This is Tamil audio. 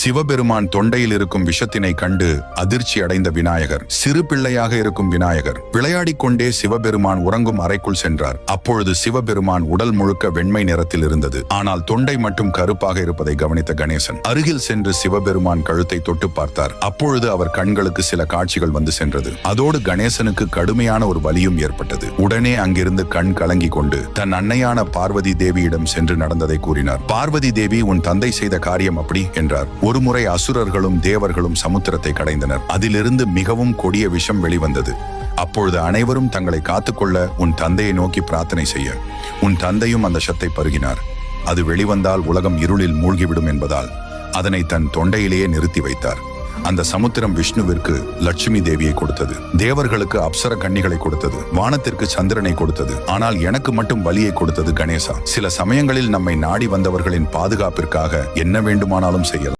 சிவபெருமான் தொண்டையில் இருக்கும் விஷத்தினை கண்டு அதிர்ச்சி அடைந்த விநாயகர். சிறு பிள்ளையாக இருக்கும் விநாயகர். விளையாடிக் கொண்டே சிவபெருமான் உறங்கும் அறைக்குள் சென்றார். அப்பொழுது சிவபெருமான் உடல் முழுக்க வெண்மை நிறத்தில் இருந்தது. ஆனால் தொண்டை மட்டும் கருப்பாக இருப்பதை கவனித்த கணேசன் அருகில் சென்று சிவபெருமான் கழுத்தை தொட்டு பார்த்தார். அப்பொழுது அவர் கண்களுக்கு சில காட்சிகள் வந்து சென்றது. அதோடு கணேசனுக்கு கடுமையான ஒரு வலியும் ஏற்பட்டது. உடனே அங்கிருந்து கண் கலங்கி கொண்டு தன் அன்னையான பார்வதி தேவியிடம் சென்று நடந்ததை கூறினார். பார்வதி தேவி உன் தந்தை செய்த காரியம் அப்படி என்றார். ஒருமுறை அசுரர்களும் தேவர்களும் சமுத்திரத்தை கடைந்தனர். அதிலிருந்து மிகவும் கொடிய விஷம் வெளிவந்தது. அப்பொழுது அனைவரும் தங்களை காத்துக்கொள்ள உன் தந்தையை நோக்கி பிரார்த்தனை செய்ய. உன் தந்தையும் அந்த சத்தை பருகினார். அது வெளிவந்தால் உலகம் இருளில் மூழ்கிவிடும் என்பதால் அதனை தன் தொண்டையிலேயே நிறுத்தி வைத்தார். அந்த சமுத்திரம் விஷ்ணுவிற்கு லட்சுமி தேவியை கொடுத்தது. தேவர்களுக்கு அப்சர கன்னிகளை கொடுத்தது. வானத்திற்கு சந்திரனை கொடுத்தது. ஆனால் எனக்கு மட்டும் வலியை கொடுத்தது கணேசா. சில சமயங்களில் நம்மை நாடி வந்தவர்களின் பாதுகாப்பிற்காக என்ன வேண்டுமானாலும் செய்யலாம்.